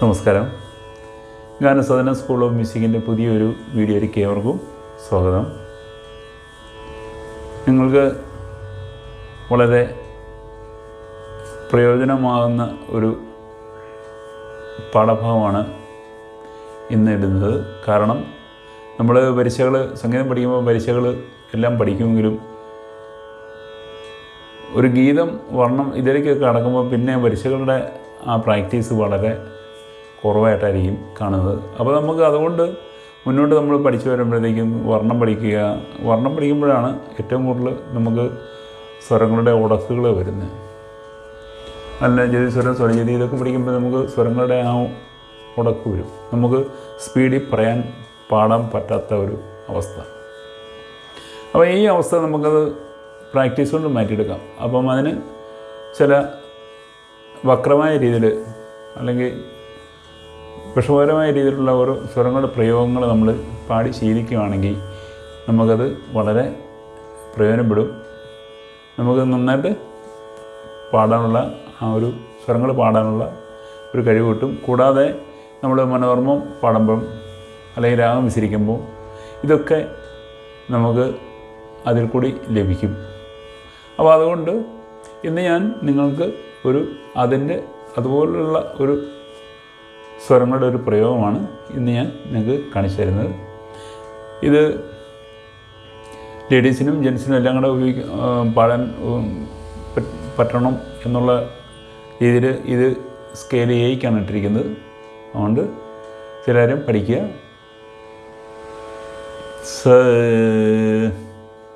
നമസ്കാരം. ഗാനസദന school of മ്യൂസിക്കിന്റെ പുതിയൊരു വീഡിയോയിലേക്ക് ഏവർക്കും സ്വാഗതം. നിങ്ങൾക്ക് വളരെ പ്രയോജനമാകുന്ന ഒരു പാഠഭാഗമാണ് ഇന്ന് ഇടുന്നത്. കാരണം നമ്മൾ പരീക്ഷകൾ സംഗീതം പഠിക്കുമ്പോൾ പരീക്ഷകൾ എല്ലാം പഠിക്കുമെങ്കിലും ഒരു ഗീതം വർണം ഇതിലേക്കൊക്കെ അടക്കുമ്പോൾ പിന്നെ പരീക്ഷകളുടെ ആ പ്രാക്ടീസ് വളരെ കുറവായിട്ടായിരിക്കും കാണുന്നത്. അപ്പോൾ നമുക്ക് അതുകൊണ്ട് മുന്നോട്ട് നമ്മൾ പഠിച്ചു വരുമ്പോഴത്തേക്കും വർണം പഠിക്കുക. വർണം പഠിക്കുമ്പോഴാണ് ഏറ്റവും കൂടുതൽ നമുക്ക് സ്വരങ്ങളുടെ ഉടക്കുകൾ വരുന്നത്. നല്ല ജതി സ്വരം സ്വരജതി ഇതൊക്കെ പഠിക്കുമ്പോൾ നമുക്ക് സ്വരങ്ങളുടെ ആ ഉടക്ക് വരും. നമുക്ക് സ്പീഡിൽ പറയാൻ പാടാൻ പറ്റാത്ത ഒരു അവസ്ഥ. അപ്പോൾ ഈ അവസ്ഥ നമുക്കത് പ്രാക്ടീസ് കൊണ്ട് മാറ്റിയെടുക്കാം. അപ്പം അതിന് ചില വക്രമായ രീതിയിൽ അല്ലെങ്കിൽ വിഷമകരമായ രീതിയിലുള്ള ഓരോ സ്വരങ്ങളുടെ പ്രയോഗങ്ങൾ നമ്മൾ പാടി ശീലിക്കുകയാണെങ്കിൽ നമുക്കത് വളരെ പ്രയോജനപ്പെടും. നമുക്ക് നന്നായിട്ട് പാടാനുള്ള ആ ഒരു സ്വരങ്ങൾ പാടാനുള്ള ഒരു കഴിവ് കിട്ടും. കൂടാതെ നമ്മൾ മനോർമ്മം പാടുമ്പം അല്ലെങ്കിൽ രാഗം വിസിരിക്കുമ്പോൾ ഇതൊക്കെ നമുക്ക് അതിൽ കൂടി ലഭിക്കും. അപ്പോൾ അതുകൊണ്ട് ഇന്ന് ഞാൻ നിങ്ങൾക്ക് ഒരു അതിന്റെ അതുപോലുള്ള ഒരു സ്വരങ്ങളുടെ ഒരു പ്രയോഗമാണ് ഇന്ന് ഞാൻ നിങ്ങൾക്ക് കാണിച്ചു തരുന്നത്. ഇത് ലേഡീസിനും ജെൻസിനും എല്ലാം കൂടെ ഉപയോഗിക്ക പാടാൻ പറ്റണം എന്നുള്ള രീതിയിൽ ഇത് സ്കെയിൽ എയ്ക്കാണ് ഇട്ടിരിക്കുന്നത്. അതുകൊണ്ട് ചിലരും പഠിക്കുക. സ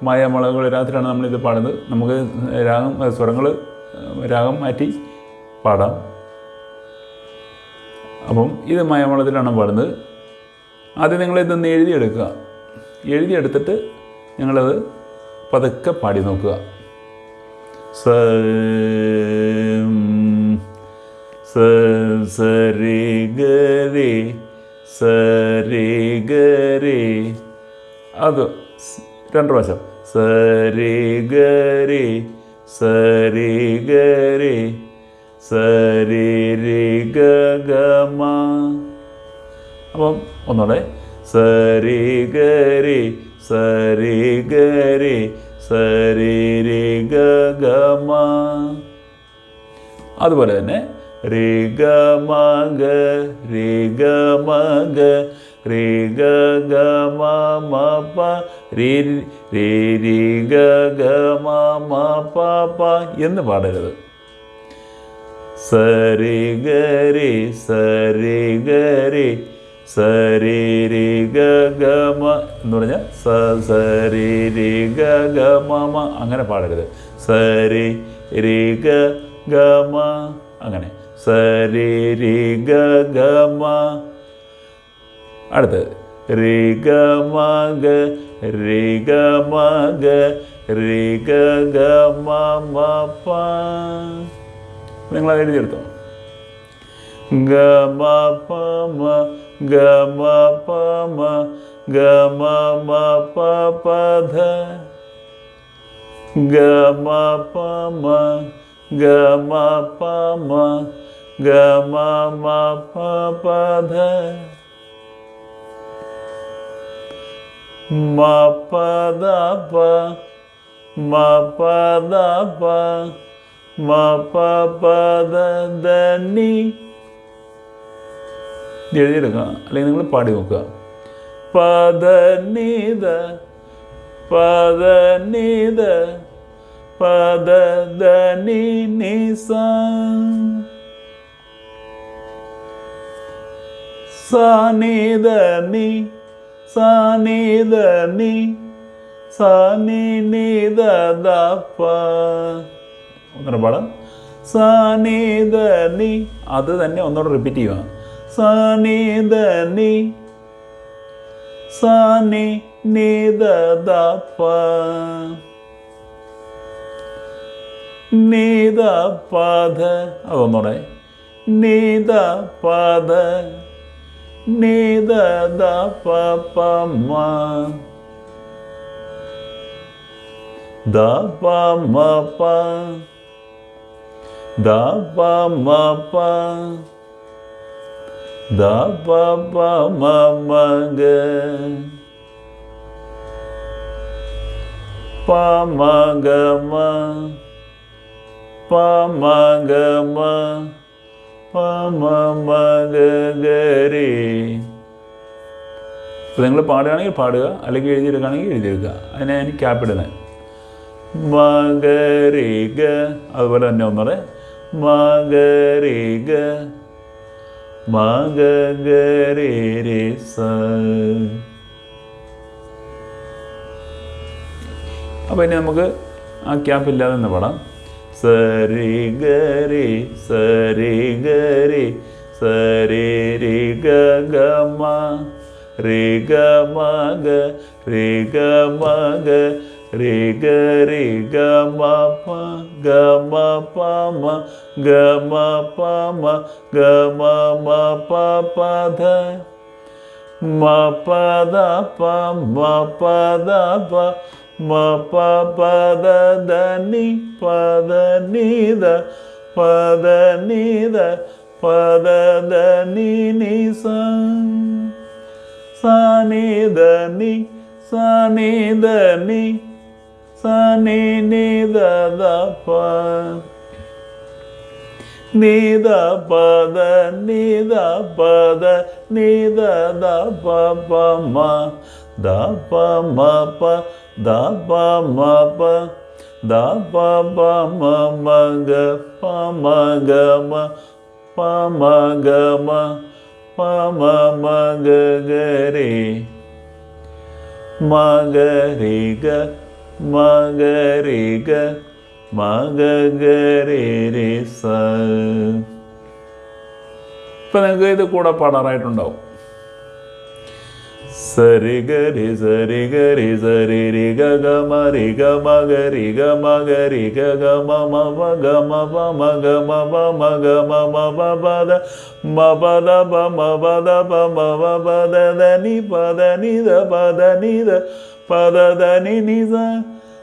മായാമുളകൾ രാത്രിയാണ് നമ്മളിത് പാടുന്നത്. നമുക്ക് രാഗം സ്വരങ്ങൾ രാഗം മാറ്റി പാടാം. അപ്പം ഇത് മയമളത്തിലാണ് പാടുന്നത്. ആദ്യം നിങ്ങളിതൊന്ന് എഴുതിയെടുക്കുക. എഴുതിയെടുത്തിട്ട് നിങ്ങളത് പതുക്കെ പാടി നോക്കുക. സ സരി ഗരി സരി ഗരി അത് രണ്ട് പ്രാവശ്യം. സരി ഗരി സരി ഗരി സരി അപ്പം ഒന്നുകൂടെ സരി ഗരി സരി ഗരി സരി രി ഗ ഗ അതുപോലെ തന്നെ രിഗമഗ മ ഗ രി രി ഗ ഗ മ മ പ രി രി രി ഗ ഗ മ മ പ പ എന്ന് പാടരുത്. സരി ഗരി സരി ഗരി സരി രി ഗ ഗ മ എന്ന് പറഞ്ഞാൽ സ സരി രി ഗ ഗ അങ്ങനെ പാടരുത്. സരി രി ഗ ഗ മ. അങ്ങനെ. സരി രി ഗ ഗ മ. അടുത്തത് രി ഗ മ ഗ രി ഗ മ ഗ രി ഗ ഗ മ മ പ. നിങ്ങൾ അത് എഴുതിയെടുത്തോ ഗ മ പ മ ഗ മ പ മ ഗ മ മ പ പ ധ ഗ മ പ മ ഗ മ പ മ ഗ മ മ പ പ ധ മ പ ദ പ മ പ ദ പ മ പ പ ദ ദ നി ഇത് എഴുതിയെടുക്കുക അല്ലെങ്കിൽ നിങ്ങൾ പാടി നോക്കുക പദ നീത പദ നീത പദ ദ നി നി സ സ നി ദ നി സ നി ദ നി സ നി നി ദ ദ പ ഒന്നര പാടാം സ നി ദ നി അത് തന്നെ ഒന്നുകൂടെ റിപ്പീറ്റ് ചെയ്യുക. സ സനി ദ നി സ നി നി ദ ദ പ പ ധ അതൊന്നുകൂടെ നി ദ പ ധ നി ദ ba പ pa. മ ba പ ma ma ദ പ ma പ ma. Pa ma മ മ ഗ പ മ ഗ ഗ രേ. അപ്പോൾ നിങ്ങൾ പാടുകയാണെങ്കിൽ പാടുക അല്ലെങ്കിൽ എഴുതിയെടുക്കുകയാണെങ്കിൽ എഴുതിയെടുക്കുക. അതിനെ എനിക്ക് ക്യാപ്പിടുന്നത് മകരിക അതുപോലെ തന്നെ ഒന്നുകൂടെ മകരിക മകരി സ. അപ്പോൾ ഇനി നമുക്ക് ആ ക്യാപ്പ് ഇല്ലാതെ തന്നെ പാടാം. സരി ഗരി സരി ഗരി സരി രി ഗ ഗ മ രി ഗ മ ഗ രി ഗ മ ഗ ರಿ ಗ ರಿ ಗ ಮ ಪ ಗ ಮ ಪ ಮ ಗ ಮ ಪ ಮ ಗ ಮ ಮ ಪ ಪ ಧ ಮ ಪ ದ ಪ ಮ ಪ ದ ಪ ಮ ಪ ಪ ದ ದ ಪ ದ ನಿ ದ ಪ ದ ನಿ ದ ಪ ದ ದ ni ni sa sa ni da ni sunny, neither the neither bother, neither bother, neither the ba ba ma, da ba ma ba, da ba ma ba, da ba ba ma ma ga, pa ma ga ma, pa ma ga ma, pa ma ma ga ga re, ma ga re ga, ഗ രേ ഗ മ ഗ രേ ഗ മകരേ സ ഇപ്പം നിങ്ങൾക്ക് ഇത് കൂടെ പാടാറായിട്ടുണ്ടാവും. ಸರಿ ಗರಿ ಸರಿ ಗರಿ ಸರಿ ರಿ ಗ ಗ ಮ ರಿ ಗ ಮ ಗ ರಿ ಗ ಮ ಗ ರಿ ಗ ಗ ಮ ಮ ಮ ಗ ಮ ಪ ಮ ಗ ಮ ಪ ಮ ಗ ಮ ಮ ಪ ಪ ದ ಮ ಪ ದ ಪ ಮ ಪ ದ ಪ ಮ ಪ ಪ ದ ದ ನಿ ಪ ದ ನಿ ದ ಪ ದ ನಿ ದ ಪ ದ ದ ನಿ ನಿ ಸ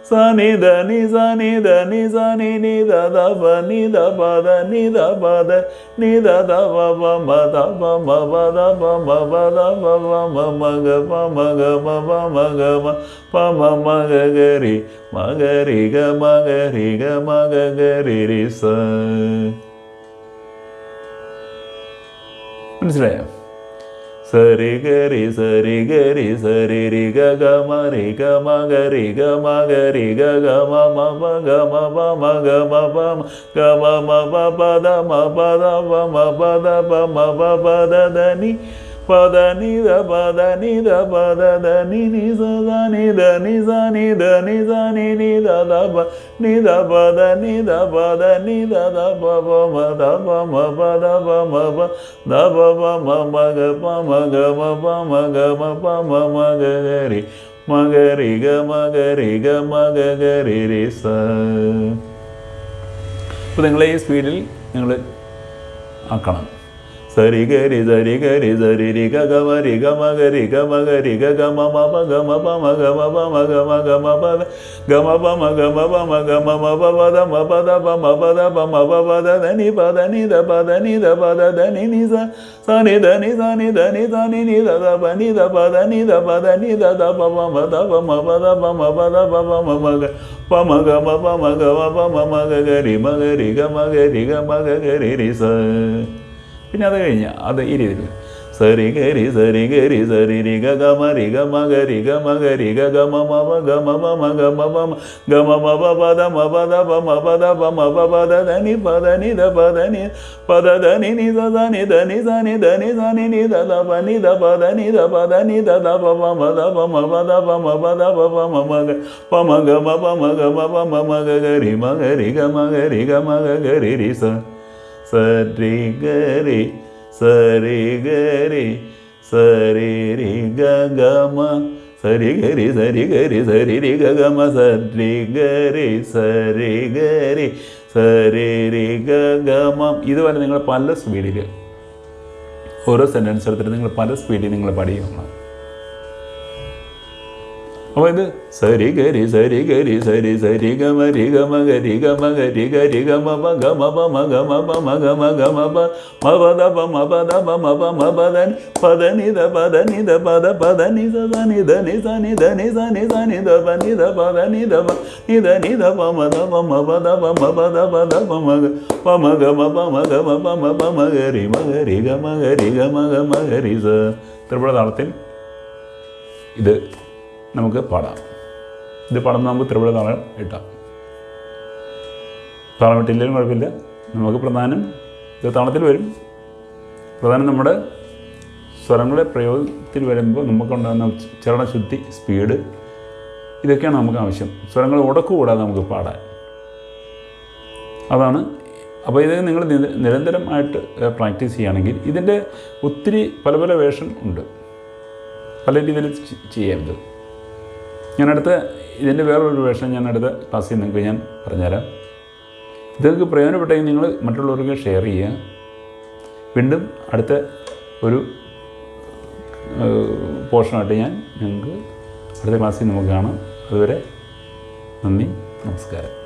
സ നി ദ നി സ നി ദ നി സ നി നി ദ ദ പ നി ദ പ ദ നി ദ പ ദ നി ദ ദ പ പ മ ദ പ മ പ ദ പ മ പ ദ പ പ മ മ ഗ പ മ ഗ മ പ മ ഗ മ പ മ മ ഗ ഗ രി മ ഗ രി ഗ മ ഗ രി ഗ മ ഗ ഗ രി രി സ മനസ്സിലായോ ಸರಿ ಗರಿ ಸರಿ ಗರಿ ಸರಿ ರಿ ಗ ಗ ಮ ರಿ ಗ ಮ ಗ ರಿ ಗ ಮ ಗ ರಿ ಗ ಗ ಮ ಮ ಮ ಗ ಮ ಪ ಮ ಗ ಮ ಪ ಮ ಗ ಮ ಮ ಪ ಪ ದ ಮ ಪ ದ ಪ ಮ ಪ ದ ಪ ಮ ಪ ಪ ದ ದ ನಿ പ ദ നി ദ പ ദ നി ദ പ ദ ദ നി നി സ ദ നി ദ നി സ നി ദ നി സ നി നി ദ ദ പ നി ദ പ ദ നി ദ പ ദ നി ദ ദ പ പ മ ദ പ മ പ ദ പ മ പ ദ പ പ മ മ ഗ പ മ ഗ മ പ മ ഗ മ പ മ മ ഗ ഗ രി മ ഗ രി ഗ മ ഗ രി ഗ മ ഗ ഗ രി രി സ അപ്പോൾ നിങ്ങൾ ഈ സ്പീഡിൽ നിങ്ങൾ ആക്കണം ಸರಿ ಗರಿ ಧರಿ ಗರಿ ಧರಿ ರಿ ಗ ಗ ಮ ರಿ ಗ ಮ ಗ ರಿ ಗ ಮ ಗ ರಿ ಗ ಗ ಮ ಮ ಮ ಗ ಮ ಪ ಮ ಗ ಮ ಪ ಮ ಗ ಮ ಗ ಮ ಪ ಗ ಮ ಪ ಮ ಗ ಮ ಪ ಮ ಗ ಮ ಮ ಪ ಪ ದ ಮ ಪ ದ ಪ ಮ ಪ ದ ಪ ಮ ಪ ಪ ದ ದ ನಿ ಪ ದ ನಿ ದ ಪ ದ ನಿ ದ ಪ ದ ದ ನಿ ನಿ ಸ ಸ ನಿ ದ ನಿ ಸ ನಿ ದ ನಿ ದ ನಿ ನಿ ದ ದ ಪ ni da pa da ni da pa da ni da da pa pa ma da pa ma pa da pa ma pa da pa pa ma ma ga pa ma ga ma pa ma ga ma pa ma ma ga ga ri ma ga ri ga ma ga ri ga ma ga ga ri ri sa പിന്നെ അത് കഴിഞ്ഞ അത് ഈ രീതിയിൽ സരി ഗരി സരി ഗരി സരി രി ഗ ഗ മ രി ഗ മ ഗ രി ഗ മ ഗ രി ഗ ഗ മ മ മ ഗ മ പ മ ഗ മ പ മ ഗ മ മ പ പ ദ മ പ ദ പ മ പ ദ പ മ പ പ ദ ധ നി പ ദ നി ദ പ ദ നി പ ദ ധ നി നി സ സ നി ധ നി സ നി ധ നി സ നി നി ദ ദ പ നി ദ പ ദ നി ദ പ ദ നി ദ ദ പ പ മ ദ പ മ പ ദ പ മ പ ദ പ പ മ മ ഗ പ മ ഗ മ പ മ ഗ മ പ മ മ ഗ ഗ രി മ ഗ രി ഗ മ ഗ രി ഗ മ ഗ ഗ രി രി സ സ ഗരി സരി ഗരി സരി രി ഗമ സരി ഗരി സരി ഗരി സരി രി ഗ ഗ സരി ഗരി സരി ഗരി സരി രി ഗമ ഇതുപോലെ നിങ്ങൾ പല സ്പീഡിൽ ഓരോ സെന്റൻസ് എടുത്തിട്ട് നിങ്ങൾ പല സ്പീഡിൽ നിങ്ങൾ പഠിക്കണം. அவன் இது சரி கரி சரி கரி சரி சரி கம ரி கம கரி கம கரி கரி கம ப கம ப ம கம ப ம கம கம ப ம பத ப ம பத ப ம ப ம பத நி பத நித பத நித பத பத நி ச ச நி த நி ச நி த நி ச நி ச நி த ப நி த பத நி த ப நி த நி த ப ம த ப ம ப த ப ம ப த ப த ப ம க ப ம கம ப ம கம ப ம ப ம கரி ம கரி கம கரி கம கம கரி ச திருப்பட தாளத்தில் இது നമുക്ക് പാടാം. ഇത് പാടുന്ന നമുക്ക് ത്രിപുര താളം ഇട്ടാം. താളം ഇട്ടില്ലെങ്കിലും കുഴപ്പമില്ല. നമുക്ക് പ്രധാനം ഇത് താളത്തിൽ വരും. പ്രധാനം നമ്മുടെ സ്വരങ്ങളുടെ പ്രയോഗത്തിൽ വരുമ്പോൾ നമുക്കുണ്ടാകുന്ന ചരണശുദ്ധി സ്പീഡ് ഇതൊക്കെയാണ് നമുക്ക് ആവശ്യം. സ്വരങ്ങൾ ഉടക്കു കൂടാതെ നമുക്ക് പാടാൻ. അതാണ്. അപ്പോൾ ഇത് നിങ്ങൾ നിര- നിരന്തരമായിട്ട് പ്രാക്ടീസ് ചെയ്യുകയാണെങ്കിൽ ഇതിന്റെ ഒത്തിരി പല പല വേഷം ഉണ്ട്. പല രീതിയിൽ ചെയ്യാം ഇത് ഞാൻ അടുത്ത ഇതിന്റെ വേറൊരു വേഷം ഞാൻ അടുത്ത ക്ലാസ്സിൽ നിങ്ങൾക്ക് ഞാൻ പറഞ്ഞുതരാം. ഇതൊക്കെ പ്രയോജനപ്പെട്ടെങ്കിൽ നിങ്ങൾ മറ്റുള്ളവർക്ക് ഷെയർ ചെയ്യുക. വീണ്ടും അടുത്ത ഒരു പോർഷനായിട്ട് ഞാൻ നിങ്ങൾക്ക് അടുത്ത ക്ലാസ്സിൽ നമുക്ക് കാണാം. അതുവരെ നന്ദി നമസ്കാരം.